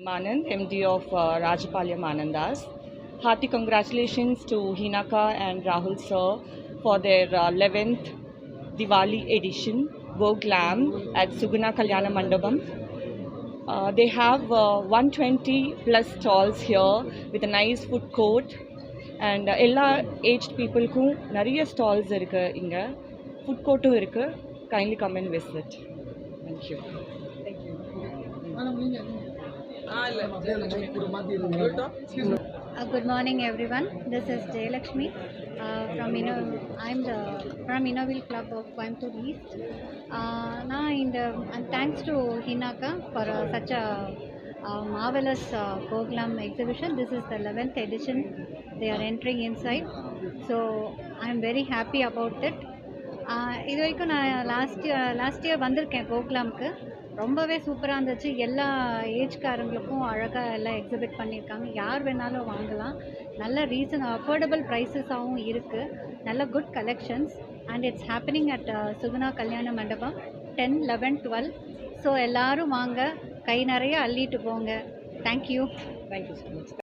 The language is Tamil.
Manand, MD of uh, Rajapalyam Anandas. Hearty congratulations to Hinaka and Rahul sir for their uh, 11th Diwali edition, Go Glam at Suguna Kalyana Mandapam. Uh, they have uh, 120 plus stalls here with a nice food court and uh, எல்லா ஏஜ்ட் பீப்புளுக்கும் நிறைய ஸ்டால்ஸ் இருக்கு இங்கே ஃபுட் கோர்ட்டும் இருக்கு kindly come and visit thank you Uh, good morning, everyone. This is Jayalakshmi uh, from Inno. I'm the from Innoville Club of Coimbatore East. Uh, now, in the and thanks to Hinaka for uh, such a uh, marvelous uh, Goglam exhibition. This is the 11th edition. They are entering inside, so I'm very happy about it. Ah இது வரைக்கும் நான் லாஸ்ட் இயர் லாஸ்ட் இயர் வந்திருக்கேன் கோகுலாமுக்கு ரொம்பவே சூப்பராக இருந்துச்சு. எல்லா ஏஜ்காரங்களுக்கும் அழகாக எல்லாம் எக்ஸிபிட் பண்ணியிருக்காங்க. யார் வேணாலும் வாங்கலாம். நல்ல ரீசன் அஃபோர்டபுள் ப்ரைஸஸாகவும் இருக்குது நல்ல good collections and it's happening at Suguna Kalyana Mandapam ten eleven twelve so எல்லோரும் வாங்க. கை நிறைய அள்ளிட்டு போங்க. Thank you thank you so much